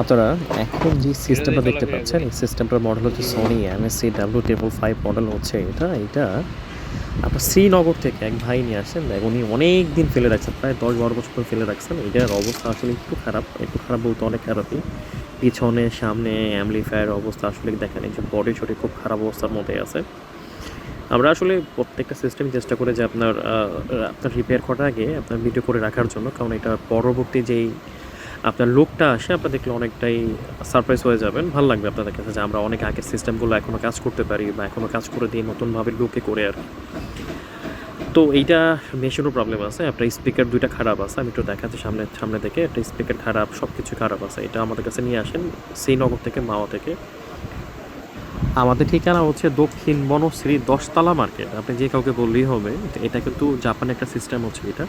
আপনারা এখন যে সিস্টেমটা দেখতে পাচ্ছেন এই সিস্টেমটার মডেল হচ্ছে Sony MSC W table five model হচ্ছে এটা এটা আপনার শ্রীনগর থেকে এক ভাই নিয়ে আসেন দেখ উনি অনেক দিন ফেলে রাখছেন প্রায় দশ বারো বছর ধরে ফেলে রাখছেন এটার অবস্থা আসলে একটু খারাপ একটু খারাপ বলতে অনেক খারাপই। পিছনে সামনে অ্যামলিফায়ার অবস্থা আসলে দেখেন এই যে বডি ছড়ি খুব খারাপ অবস্থার মধ্যে আছে। আমরা আসলে প্রত্যেকটা সিস্টেম চেষ্টা করে যে আপনার আপনার রিপেয়ার করার আগে আপনার ভিডিও করে রাখার জন্য কারণ এটা পরবর্তী যেই আপনার লোকটা আসে, আপনার দেখলে অনেকটাই সারপ্রাইজ হয়ে যাবেন। ভালো লাগবে আপনাদের কাছে যে আমরা অনেক আগের সিস্টেমগুলো এখনও কাজ করতে পারি বা এখনও কাজ করে দিয়ে নতুনভাবে লুকে করে আর তো এইটা মেশিনও প্রবলেম আছে আপনার স্পিকার দুইটা খারাপ আছে, আমি একটু দেখাচ্ছি সামনে সামনে থেকে একটা স্পিকার খারাপ সব কিছু খারাপ আছে, এটা আমাদের কাছে নিয়ে আসেন, শ্রীনগর থেকে, মাওয়া থেকে। আমাদের ঠিকানা হচ্ছে দক্ষিণ বনশ্রী দশতলা মার্কেট, আপনি যে কাউকে বললেই হবে, এটা কিন্তু জাপানে একটা সিস্টেম হচ্ছে এটা।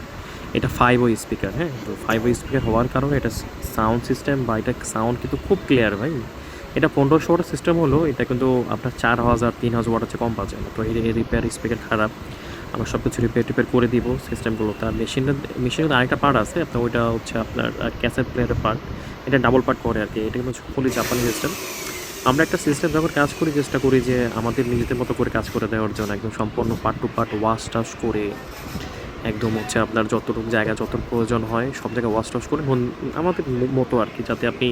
এটা ফাইভ ও স্পিকার হ্যাঁ? তো ফাইভ ও স্পিকার হওয়ার কারণে এটা সাউন্ড সিস্টেম বা এটা সাউন্ড কিন্তু খুব ক্লিয়ার ভাই। এটা পনেরোশো ওয়াটের সিস্টেম হলো, এটা কিন্তু আপনার চার হাজার, তিন হাজার ওয়াট হচ্ছে কম পাচ্ছে না তো এই রিপেয়ার স্পিকার খারাপ। আমরা সব কিছু রিপেয়ার টিপেয়ার করে দিব সিস্টেমগুলো তার মেশিনের আরেকটা পার্ট আছে আপনার ওইটা হচ্ছে আপনার ক্যাসেট প্লেয়ারের পার্ট এটা ডাবল পার্ট করে আর কি। এটা কিন্তু ফুলি জাপানি সিস্টেম আমরা একটা সিস্টেম যখন কাজ করি, চেষ্টা করি যে আমাদের নিজেদের মতো করে কাজ করে দেওয়ার জন্য, একদম সম্পূর্ণ পার্ট টু পার্ট ওয়াশ টাশ করে একদম হচ্ছে আপনার যতটুকু জায়গা যত প্রয়োজন হয়, সব জায়গায় ওয়াশ টাশ করে আমাদের মতো আর কি, যাতে আপনি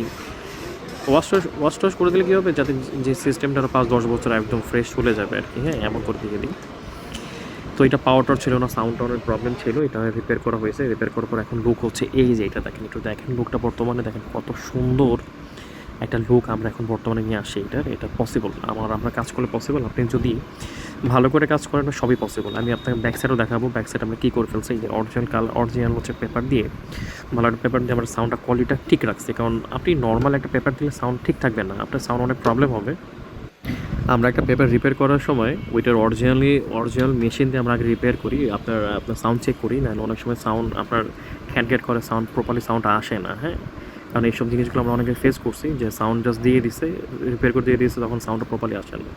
ওয়াশ টাশ ওয়াশ টাশ করে দিলে কী হবে? যাতে যে সিস্টেমটা পাঁচ, দশ বছর একদম ফ্রেশ চলে যাবে আর কি হ্যাঁ? এমন করে দিয়ে দিই তো এটা পাওয়ার পাওয়ারটার ছিল না সাউন্ড টাউনের প্রবলেম ছিল, এটা রিপেয়ার করা হয়েছে। রিপেয়ার করার পর এখন লুক হচ্ছে এই যে, এটা দেখেন, একটু দেখেন লুকটা বর্তমানে, দেখেন কত সুন্দর। একটা লুক আমরা এখন বর্তমানে নিয়ে আসি এটার, এটা পসিবল আমার, আমরা কাজ করলে পসিবল আপনি যদি ভালো করে কাজ করেন, সবই পসিবল আমি আপনাকে ব্যাক সাইডও দেখাবো। ব্যাক সাইড আমরা কী করে ফেলছি? যে অরিজিনাল কালার অরিজিনাল হচ্ছে পেপার দিয়ে ভালো একটা পেপার দিয়ে আমরা সাউন্ডটা কোয়ালিটিটা ঠিক রাখছি। কারণ আপনি নর্মাল একটা পেপার দিলে সাউন্ড ঠিক থাকবে না। আপনার সাউন্ড অনেক প্রবলেম হবে। আমরা একটা পেপার রিপেয়ার করার সময় ওইটার অরিজিনালি অরিজিনাল মেশিন দিয়ে আমরা আগে রিপেয়ার করি। আপনার আপনার সাউন্ড চেক করি। না অনেক সময় সাউন্ড আপনার গ্যাট করে সাউন্ড প্রপারলি সাউন্ড আসে না হ্যাঁ? কারণ এইসব জিনিসগুলো আমরা অনেকে ফেস করছি যে সাউন্ড জাস্ট দিয়ে দিছে রিপেয়ার করে দিয়ে দিয়েছে, তখন সাউন্ডটা প্রপারলি আসে না।